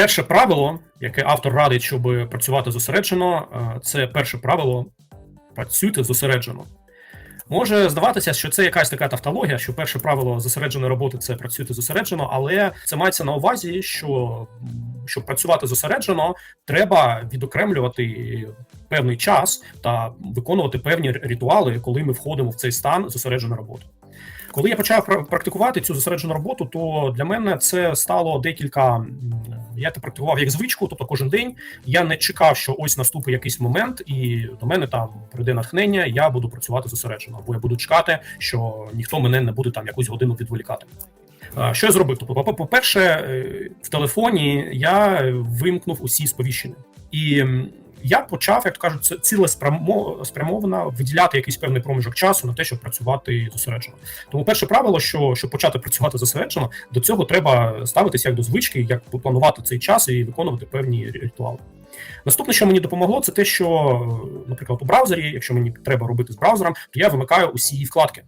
Перше правило, яке автор радить, щоб працювати зосереджено, е, це перше правило працюйте зосереджено. Може здаватися, що це якась така тавтологія, що перше правило зосередженої роботи це працюйте зосереджено, але це мається на увазі, що щоб працювати зосереджено, треба відокремлювати певний час та виконувати певні ритуали, коли ми входимо в цей стан зосередженої роботи. Коли я почав пра- практикувати цю зосереджену роботу, то для мене це стало декілька. Я це практикував як звичку, тобто кожен день. Я не чекав, що ось наступить якийсь момент, і до мене там прийде натхнення. Я буду працювати зосереджено, або я буду чекати, що ніхто мене не буде там якусь годину відволікати. Що я зробив? Тобто, по- по-перше, е, в телефоні я вимкнув усі сповіщення. І я почав, як то кажуть, цілеспрямовано виділяти якийсь певний проміжок часу на те, щоб працювати зосереджено. Тому перше правило, що щоб почати працювати зосереджено, до цього треба ставитися як до звички, як планувати цей час і виконувати певні ритуали. Наступне, що мені допомогло, це те, що, наприклад, у браузері, якщо мені треба робити з браузером, то я вимикаю усі вкладки.